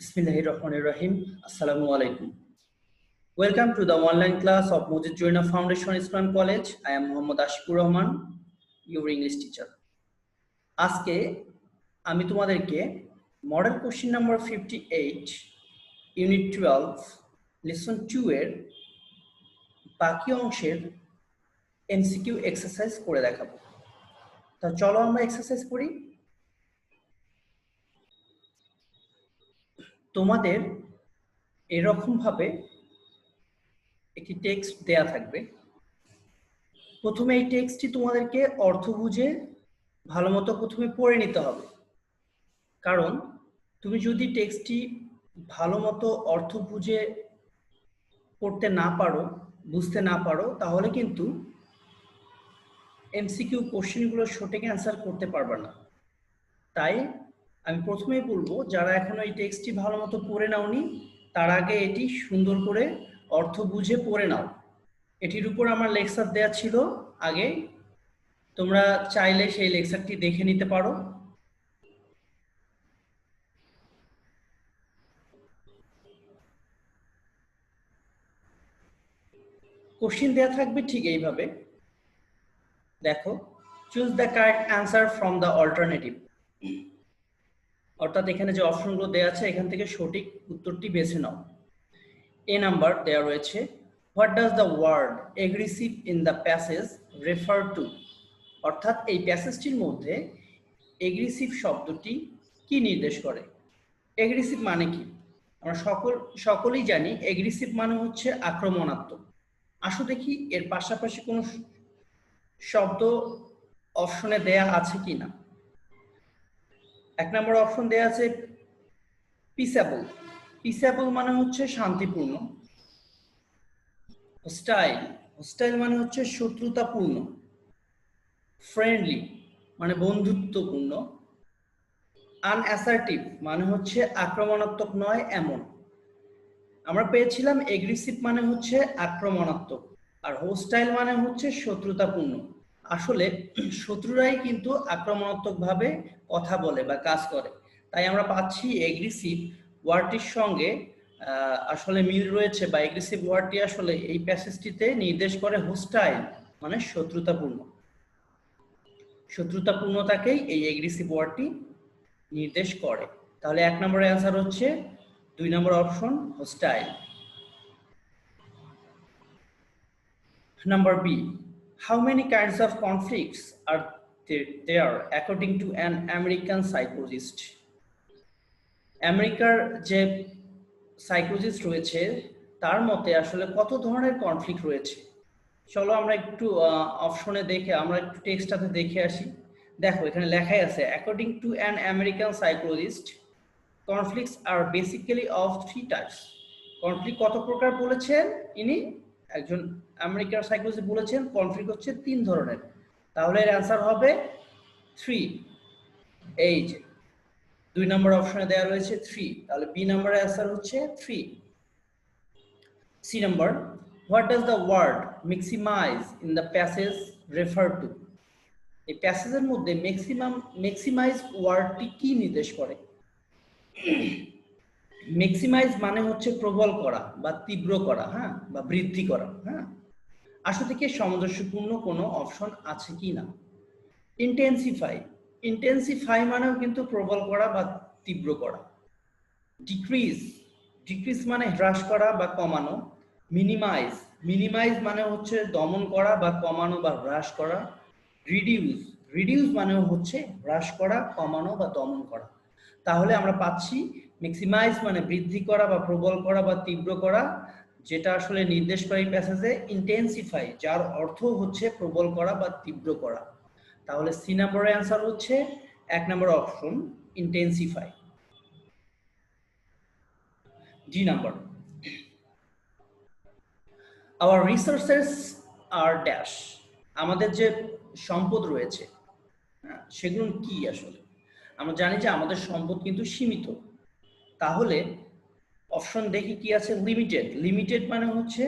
Bismillahir Rahmanir Rahim. Assalamu alaikum. Welcome to the online class of Mujid Joina Foundation Islam College. I am Muhammad Ashifur Rahman, your English teacher. আজকে আমি তোমাদেরকে model question number fifty eight unit twelve lesson two এর বাকি অংশের MCQ exercise করে দেখাবো তা চলো আমরা এক্সারসাইজ করি তোমাদের এরকম ভাবে একটি টেক্সট দেয়া থাকবে। প্রথমে এই টেক্সটটি তোমাদেরকে অর্থ বুঝে ভালো মতো প্রথমে পড়ে নিতে হবে। কারণ তুমি যদি টেক্সটটি ভালো মতো অর্থ বুঝে পড়তে না পারো, বুঝতে না পারো, তাহলে কিন্তু এমসিকিউ কোশ্চেনগুলো সঠিক অ্যান্সার করতে পারবে না। তাই আমি প্রথমেই বলব, যারা এখনও এই টেক্সটটি ভালো মতো পড়ে নাওনি, তার আগে এটি সুন্দর করে অর্থ বুঝে পড়ে নাও। এটির উপর আমার লেকচার দেওয়া ছিল আগে। তোমরা চাইলে সেই লেকচারটি দেখে নিতে পারো। কোশ্চিন দেওয়া থাকবে ঠিক এইভাবে। দেখো choose the correct answer from the alternative অর্থাৎ এখানে যে অপশনগুলো দেওয়া আছে, এখান থেকে সঠিক উত্তরটি বেছে নাও। এ নাম্বার দেওয়া রয়েছে, what does the word aggressive in the passage refer to? অর্থাৎ এই প্যাসেজটির মধ্যে এগ্রেসিভ শব্দটি কি নির্দেশ করে? এগ্রেসিভ মানে কি? আমরা সকল, সকলেই জানি এগ্রেসিভ মানে হচ্ছে আক্রমণাত্মক। আসো দেখি এর পাশাপাশি কোনো শব্দ অপশনে দেয়া আছে কি না এক নম্বর অপশন দেয়া আছে পিসেবল পিসেবল মানে হচ্ছে শান্তিপূর্ণ। হোস্টাইল হোস্টাইল মানে হচ্ছে শত্রুতাপূর্ণ। ফ্রেন্ডলি মানে বন্ধুত্বপূর্ণ। আনঅ্যাসার্টিভ মানে হচ্ছে আক্রমণাত্মক নয়, এমন। আমরা পেয়েছিলাম এগ্রেসিভ মানে হচ্ছে আক্রমণাত্মক। আর হোস্টাইল মানে হচ্ছে শত্রুতাপূর্ণ। আসলে শত্রুরাই কিন্তু আক্রমণাত্মক ভাবে কথা বলে বা কাজ করে। তাই আমরা পাচ্ছি এগ্রেসিভ ওয়ার্ডটির সঙ্গে আসলে মিল রয়েছে বা এগ্রেসিভ ওয়ার্ডটি আসলে এই প্যাসেজটিতে নির্দেশ করে হোস্টাইল মানে শত্রুতাপূর্ণ। শত্রুতাপূর্ণতাকেই এই এগ্রেসিভ ওয়ার্ডটি নির্দেশ করে। তাহলে এক নম্বরের অ্যান্সার হচ্ছে, দুই নম্বর option hostile number B how many kinds of conflicts are there according to an American psychologist? আমেরিকার যে সাইকোলজিস্ট রয়েছে, তার মতে আসলে কত ধরনের কনফ্লিক্ট রয়েছে? চলো আমরা একটু অপশনে দেখে, আমরা একটু টেক্সটটাতে দেখে আসি। দেখো, এখানে লেখাই আছে according to an American psychologist conflicts are basically of three types conflict কত প্রকার বলেছেন ইনি? একজন আমেরিকার সাইকোলজি বলেছেন কনফ্লিক্ট হচ্ছে তিন ধরনের। তাহলে এর অ্যান্সার হবে থ্রি এই যে, দুই নম্বর অপশনে দেওয়া রয়েছে থ্রি তাহলে বি নম্বরের অ্যান্সার হচ্ছে three C number what does the word maximize in the passage refer to এই প্যাসেজের মধ্যে ম্যাক্সিমাম ম্যাক্সিমাইজ ওয়ার্ডটি কি নির্দেশ করে? ম্যাক্সিমাইজ মানে হচ্ছে প্রবল করা বা তীব্র করা হ্যাঁ? বা বৃদ্ধি করা হ্যাঁ? আসলে থেকে সামঞ্জস্যপূর্ণ কোনো অপশন আছে কি না? ইন্টেন্সিফাই ইন্টেন্সিফাই মানেও কিন্তু প্রবল করা বা তীব্র করা। ডিক্রিজ ডিক্রিজ মানে হ্রাস করা বা কমানো। মিনিমাইজ মিনিমাইজ মানে হচ্ছে দমন করা বা কমানো বা হ্রাস করা। রিডিউস রিডিউস মানেও হচ্ছে হ্রাস করা, কমানো বা দমন করা। তাহলে আমরা পাচ্ছি ম্যাক্সিমাইজ মানে বৃদ্ধি করা বা প্রবল করা বা তীব্র করা, যেটা আসলে নির্দেশ করে প্যাসেজে ইন্টেন্সিফাই যার অর্থ হচ্ছে প্রবল করা বা তীব্র করা। তাহলে সি নম্বরের অ্যান্সার হচ্ছে এক নম্বর option intensify D number. Our resources are dash আমাদের যে সম্পদ রয়েছে সেগুলো কি আসলে? আমরা জানি যে আমাদের সম্পদ কিন্তু সীমিত। তাহলে অপশন দেখি কি আছে? লিমিটেড লিমিটেড মানে হচ্ছে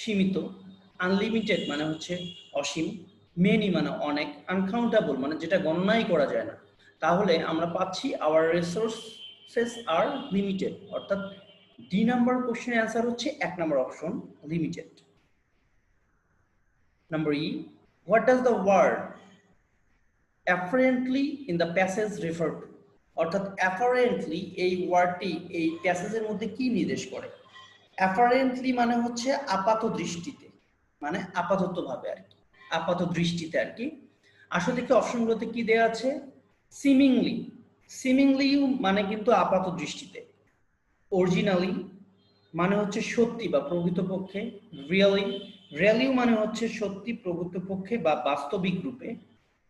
সীমিত। আনলিমিটেড মানে হচ্ছে অসীম। মেনি মানে অনেক। আনকাউন্টেবল মানে যেটা গণনাই করা যায় না। তাহলে আমরা পাচ্ছি আওয়ার রিসোর্সেস আর লিমিটেড অর্থাৎ ডি নাম্বার কোশ্চেনের অ্যান্সার হচ্ছে এক number option limited number E what does the word apparently in the passage refer to অর্থাৎ অ্যাপারেন্টলি এই ওয়ার্ডটি এই প্যাসেজের মধ্যে কি নির্দেশ করে? অ্যাপারেন্টলি মানে হচ্ছে আপাত দৃষ্টিতে মানে আপাতত ভাবে আর কি, আপাত দৃষ্টিতে আর কি। আসলে কি অপশনগুলোতে কি দেওয়া আছে? সিমিংলি সিমিংলি মানে কিন্তু আপাত দৃষ্টিতে। অরিজিনালি মানে হচ্ছে সত্যি বা প্রকৃতপক্ষে রিয়েলি রিয়েলিও মানে হচ্ছে সত্যি প্রকৃতপক্ষে বা বাস্তবিক রূপে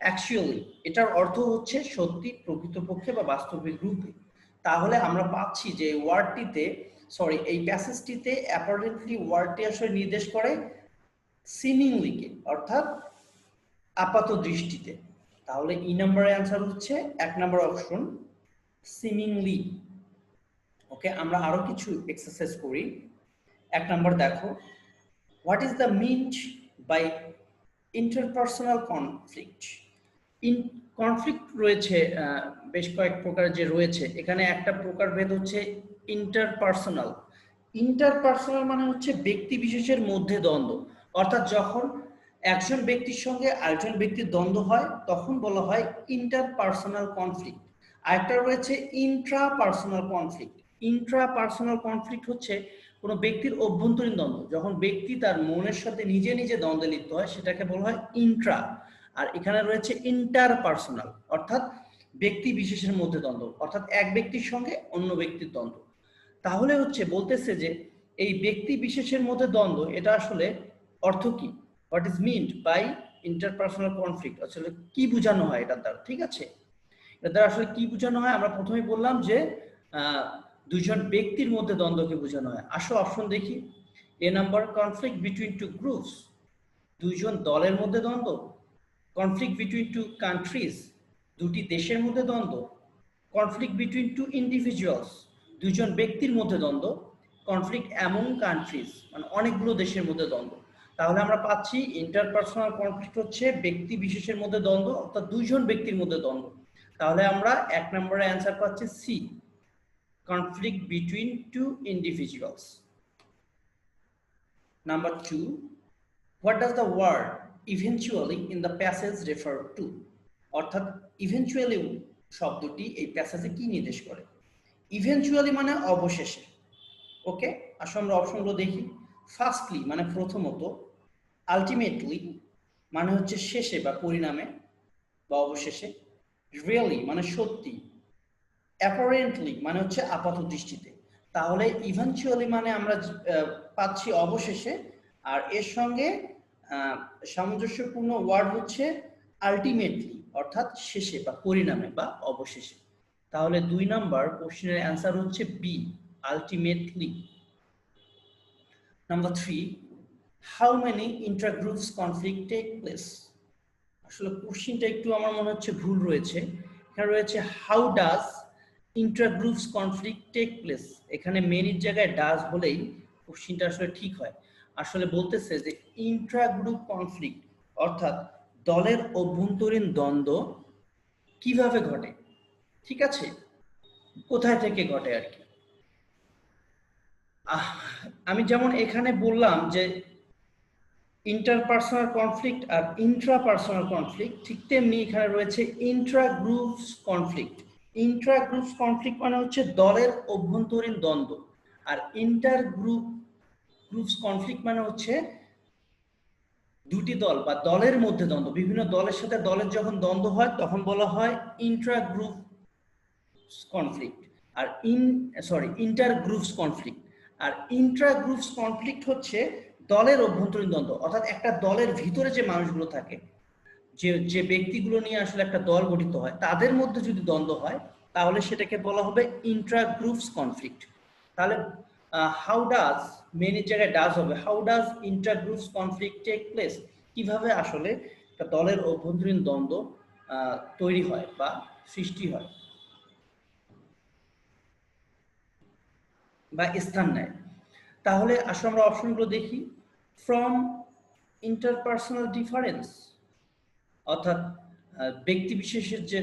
অ্যাকচুয়ালি এটার অর্থ হচ্ছে সত্যি প্রকৃতপক্ষে বা বাস্তবিক রূপে। তাহলে আমরা পাচ্ছি যে ওয়ার্ডটিতে সরি এই প্যাসেজটিতে অ্যাপারেন্টলি ওয়ার্ডটি আসলে নির্দেশ করে সিমিংলিকে অর্থাৎ আপাত দৃষ্টিতে। তাহলে ই নাম্বারের অ্যান্সার হচ্ছে এক নাম্বার অপশন সিমিংলি ওকে, আমরা আরও কিছু এক্সারসাইজ করি। এক নাম্বার দেখো। What is the meant by interpersonal conflict in conflict রয়েছে বেশ কয়েক প্রকার যে রয়েছে, এখানে একটা প্রকার ভেদ হচ্ছে ইন্টারপার্সোনাল ইন্টারপার্সোনাল মানে হচ্ছে ব্যক্তি বিশেষের মধ্যে দ্বন্দ্ব। অর্থাৎ যখন একজন ব্যক্তির সঙ্গে আরেকজন ব্যক্তির দ্বন্দ্ব হয়, তখন বলা হয় ইন্টারপার্সোনাল কনফ্লিক্ট আরেকটা রয়েছে intrapersonal conflict intra personal conflict হচ্ছে কোনো ব্যক্তির অভ্যন্তরীণ দ্বন্দ্ব। যখন ব্যক্তি তার মনের সাথে নিজে নিজে দ্বন্দ্বে লিপ্ত হয়, সেটাকে বলা হয় ইন্ট্রা আর এখানে রয়েছে ইন্টার পার্সোনাল অর্থাৎ ব্যক্তি বিশেষের মধ্যে দ্বন্দ্ব, অর্থাৎ এক ব্যক্তির সঙ্গে অন্য ব্যক্তির দ্বন্দ্ব। তাহলে হচ্ছে বলতেছে যে এই ব্যক্তি বিশেষের মধ্যে দ্বন্দ্ব, এটা আসলে অর্থ কি? What is meant by interpersonal conflict আসলে কি বোঝানো হয় এটা দ্বারা, ঠিক আছে? এটা দ্বারা আসলে কি বোঝানো হয়? আমরা প্রথমেই বললাম যে দুইজন ব্যক্তির মধ্যে দ্বন্দ্বকে বোঝানো হয়। আসো অপশন দেখি। A number conflict between two groups দুইজন দলের মধ্যে দ্বন্দ্ব কনফ্লিক্ট বিটুইন টু কান্ট্রিজ দুটি দেশের মধ্যে দ্বন্দ্ব কনফ্লিক্ট বিটুইন টু ইন্ডিভিজুয়ালস দুজন ব্যক্তির মধ্যে দ্বন্দ্ব কনফ্লিক্ট অ্যামং কান্ট্রিজ মানে অনেকগুলো দেশের মধ্যে দ্বন্দ্ব তাহলে আমরা পাচ্ছি ইন্টারপার্সোনাল কনফ্লিক্ট হচ্ছে ব্যক্তি বিশেষের মধ্যে দ্বন্দ্ব অর্থাৎ দুইজন ব্যক্তির মধ্যে দ্বন্দ্ব তাহলে আমরা এক নম্বরে অ্যান্সার পাচ্ছি C conflict between two individuals. Number two, what does the word eventually in the passage refer to অর্থাৎ ইভেনচুয়ালি শব্দটি এই প্যাসেজে কি নির্দেশ করে? ইভেনচুয়ালি মানে অবশেষে ওকে আসলে আমরা অপশনগুলো দেখি। ফার্স্টলি মানে প্রথমত আলটিমেটলি মানে হচ্ছে শেষে বা পরিণামে বা অবশেষে। রিয়েলি মানে সত্যি। অ্যাপারেন্টলি মানে হচ্ছে আপাত দৃষ্টিতে। তাহলে ইভেনচুয়ালি মানে আমরা পাচ্ছি অবশেষে, আর এর সঙ্গে সামঞ্জস্যপূর্ণ ওয়ার্ড হচ্ছে আলটিমেটলি অর্থাৎ শেষে বা পরিণামে বা অবশেষে। তাহলে দুই নাম্বার কোশ্চেনের অ্যান্সার হচ্ছে B ultimately number three how many intergroups conflict take place আসলে কোশ্চেনটা একটু আমার মনে হচ্ছে ভুল রয়েছে। এখানে রয়েছে how does intergroups conflict take place এখানে মেনির জায়গায় ডাজ হলেই কোশ্চিনটা আসলে ঠিক হয়। আসলে বলতেছে যে ইন্ট্রাগ্রুপ কনফ্লিক্ট অর্থাৎ দলের অভ্যন্তরীণ দ্বন্দ্ব কীভাবে ঘটে? ঠিক আছে? কোথায় থেকে ঘটে আর কি? আমি যেমন এখানে বললাম যে ইন্টারপার্সোনাল কনফ্লিক্ট আর ইন্ট্রাপার্সোনাল কনফ্লিক্ট ঠিক তেমনি এখানে রয়েছে intra groups conflict intra groups conflict মানে হচ্ছে দলের অভ্যন্তরীণ দ্বন্দ্ব। আর ইন্টার গ্রুপ গ্রুপস কনফ্লিক্ট মানে হচ্ছে দুটি দল বা দলের মধ্যে দ্বন্দ্ব। বিভিন্ন দলের সাথে দলের যখন দ্বন্দ্ব হয়, তখন বলা হয় intra group conflict R in sorry inter groups conflict R intra groups conflict হচ্ছে দলের অভ্যন্তরীণ দ্বন্দ্ব। অর্থাৎ একটা দলের ভিতরে যে মানুষগুলো থাকে, যে যে ব্যক্তিগুলো নিয়ে আসলে একটা দল গঠিত হয়, তাদের মধ্যে যদি দ্বন্দ্ব হয়, তাহলে সেটাকে বলা হবে ইন্ট্রা গ্রুপস কনফ্লিক্ট তাহলে হাউ ডাজ জায়গায় ডাজ হবে। How does intra groups conflict take place কীভাবে আসলে একটা দলের অভ্যন্তরীণ দ্বন্দ্ব তৈরি হয় বা সৃষ্টি হয়? বা স্থান নেয়। তাহলে আসলে আমরা অপশনগুলো দেখি। ফ্রম ইন্টারপার্সোনাল ডিফারেন্স অর্থাৎ ব্যক্তি বিশেষের যে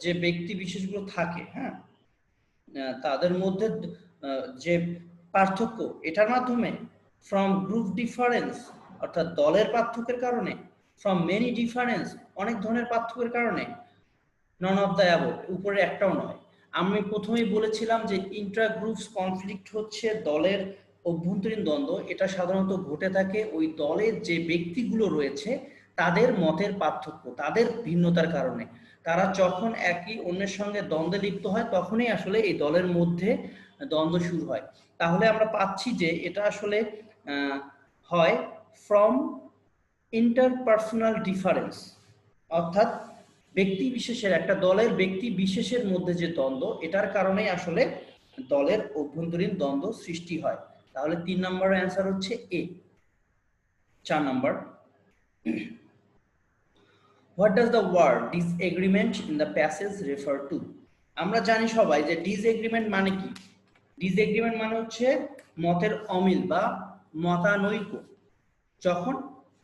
যে ব্যক্তি বিশেষগুলো থাকে হ্যাঁ তাদের মধ্যে যে পার্থক্য এটার মাধ্যমে ফ্রম গ্রুপ ডিফারেন্স অর্থাৎ দলের পার্থক্যের কারণে ফ্রম মেনি ডিফারেন্স অনেক ধরনের পার্থক্যের কারণে নন অফ দ্য অ্যাবভ উপরে একটাও নয়। আমি প্রথমেই বলেছিলাম যে ইন্ট্রা গ্রুপস কনফ্লিক্ট হচ্ছে দলের অভ্যন্তরীণ দ্বন্দ্ব, এটা সাধারণত ঘটে থাকে ওই দলের যে ব্যক্তিগুলো রয়েছে, তাদের মতের পার্থক্য, তাদের ভিন্নতার কারণে। তারা যখন একই অন্যের সঙ্গে দ্বন্দ্বে লিপ্ত হয়, তখনই আসলে এই দলের মধ্যে দ্বন্দ্ব শুরু হয়। তাহলে আমরা পাচ্ছি যে এটা আসলে হয় ফ্রম ইন্টারপার্সোনাল ডিফারেন্স অর্থাৎ ব্যক্তি বিশেষের, একটা দলের ব্যক্তি বিশেষের মধ্যে যে দ্বন্দ্ব, এটার কারণে আসলে দলের অভ্যন্তরীণ দ্বন্দ্ব সৃষ্টি হয়। তাহলে তিন নম্বর অ্যান্সার হচ্ছে এ চার নম্বর। What does the word disagreement in the passage refer to আমরা জানি সবাই যে ডিসএগ্রিমেন্ট মানে কি? ডিসএগ্রিমেন্ট মানে হচ্ছে মতের অমিল বা মতানৈক্য। যখন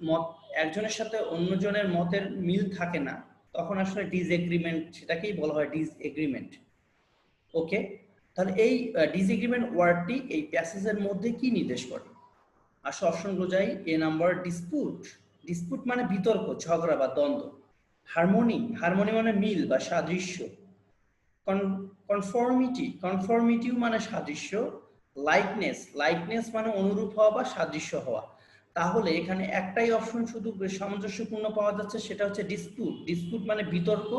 মত একজনের সাথে অন্যজনের মতের মিল থাকে না, তখন আসলে ডিসএগ্রিমেন্ট সেটাকেই বলা হয় ডিসএগ্রিমেন্ট ওকে তাহলে এই ডিসএগ্রিমেন্ট ওয়ার্ডটি এই প্যাসেজের মধ্যে কি নির্দেশ করে? আসলে অপশনগুলো যাই এ নাম্বার ডিসপুট ডিসপুট মানে বিতর্ক, ঝগড়া বা দ্বন্দ্ব। হারমোনি হারমোনি মানে মিল বা সাদৃশ্য। কনফর্মিটি কনফর্মিটিও মানে সাদৃশ্য লাইকনেস লাইকনেস মানে অনুরূপ হওয়া বা সাদৃশ্য হওয়া। তাহলে এখানে একটাই অপশন শুধু সামঞ্জস্যপূর্ণ পাওয়া যাচ্ছে, সেটা হচ্ছে ডিসপুট ডিসপুট মানে বিতর্ক,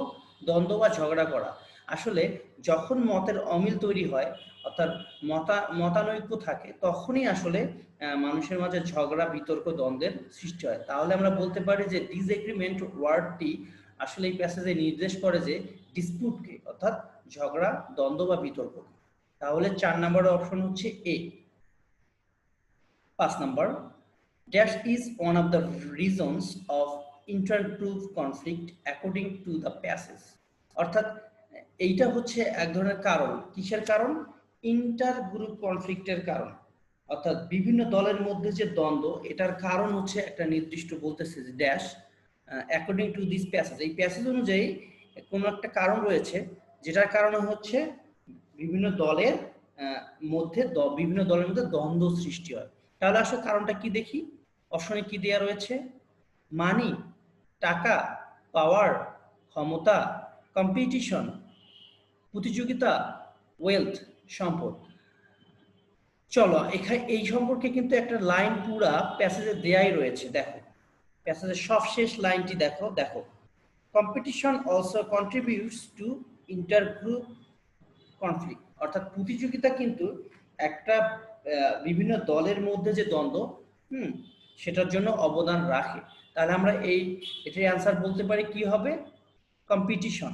দ্বন্দ্ব বা ঝগড়া করা। আসলে যখন মতের অমিল তৈরি হয়, অর্থাৎ মতা, মতানৈক্য থাকে, তখনই আসলে মানুষের মাঝে ঝগড়া, বিতর্ক, দ্বন্দ্বের সৃষ্টি হয়। তাহলে আমরা বলতে পারি যে ডিসএগ্রিমেন্ট ওয়ার্ডটি আসলে এই প্যাসেজে নির্দেশ করে যে ডিসপুটকে অর্থাৎ ঝগড়া, দ্বন্দ্ব বা বিতর্ক তাহলে চার নম্বর অপশন হচ্ছে এ পাঁচ নম্বর dash is one of the reasons of intergroup conflict according to the passage অর্থাৎ এইটা হচ্ছে এক ধরনের কারণ। কিসের কারণ? ইন্টার গ্রুপ কনফ্লিক্টের কারণ। অর্থাৎ বিভিন্ন দলের মধ্যে যে দ্বন্দ্ব, এটার কারণ হচ্ছে একটা নির্দিষ্ট বলতেছে যে dash according to this passage এই প্যাসেজ অনুযায়ী কোনো একটা কারণ রয়েছে, যেটার কারণে হচ্ছে বিভিন্ন দলের মধ্যে বিভিন্ন দলের মধ্যে দ্বন্দ্ব সৃষ্টি হয়। তাহলে আসলে কারণটা কি দেখি? অপশনে কি দেওয়া রয়েছে? মানি, টাকা, পাওয়ার, ক্ষমতা, কম্পিটিশন, প্রতিযোগিতা ওয়েলথ সম্পদ। চলো, এখানে এই সম্পর্কে কিন্তু একটা লাইন পুরা প্যাসেজে দেয়াই রয়েছে, দেখো। প্যাসেজের সবশেষ লাইনটি দেখো দেখো। Competition also contributes to intergroup conflict অর্থাৎ প্রতিযোগিতা কিন্তু একটা বিভিন্ন দলের মধ্যে যে দ্বন্দ্ব, হুম, সেটার জন্য অবদান রাখে। তাহলে আমরা এই এটার অ্যান্সার বলতে পারি কি হবে? কম্পিটিশন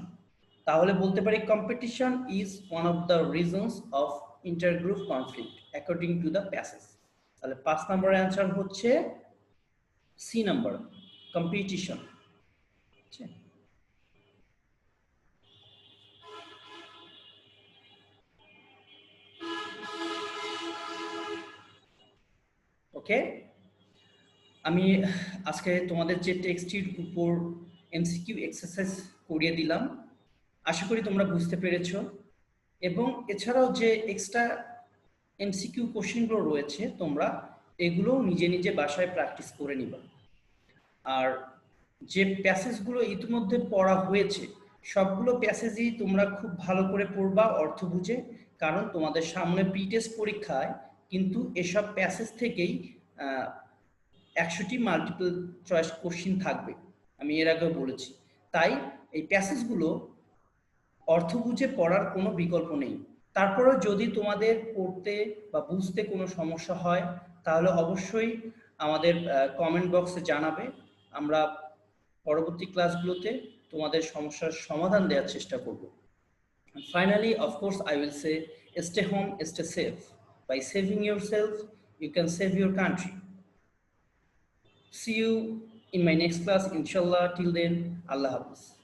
তাহলে বলতে পারি competition is one of the reasons of intergroup conflict according to the passage তাহলে পাঁচ নম্বর অ্যান্সার হচ্ছে সি নাম্বার কম্পিটিশন ওকে আমি আজকে তোমাদের যে টেক্সটির উপর এমসিকিউ এক্সারসাইজ করিয়ে দিলাম, আশা করি তোমরা বুঝতে পেরেছ। এবং এছাড়াও যে এক্সট্রা এমসিকিউ কোশ্চেনগুলো রয়েছে, তোমরা এগুলো নিজে নিজে বাসায় প্র্যাকটিস করে নিবা। আর যে প্যাসেজগুলো ইতিমধ্যে পড়া হয়েছে, সবগুলো প্যাসেজই তোমরা খুব ভালো করে পড়বা অর্থ বুঝে, কারণ তোমাদের সামনে প্রি টেস্ট পরীক্ষায় কিন্তু এসব প্যাসেজ থেকেই একশোটি মাল্টিপল চয়েস কোশ্চিন থাকবে। আমি এর আগেও বলেছি। তাই এই প্যাসেজগুলো অর্থ বুঝে পড়ার কোনো বিকল্প নেই। তারপরেও যদি তোমাদের পড়তে বা বুঝতে কোনো সমস্যা হয়, তাহলে অবশ্যই আমাদের কমেন্ট বক্সে জানাবে। আমরা পরবর্তী ক্লাসগুলোতে তোমাদের সমস্যার সমাধান দেওয়ার চেষ্টা করব। Finally of course I will say stay home stay safe By saving yourself, you can save your country. See you in my next class, inshallah. Till then, Allah Hafiz.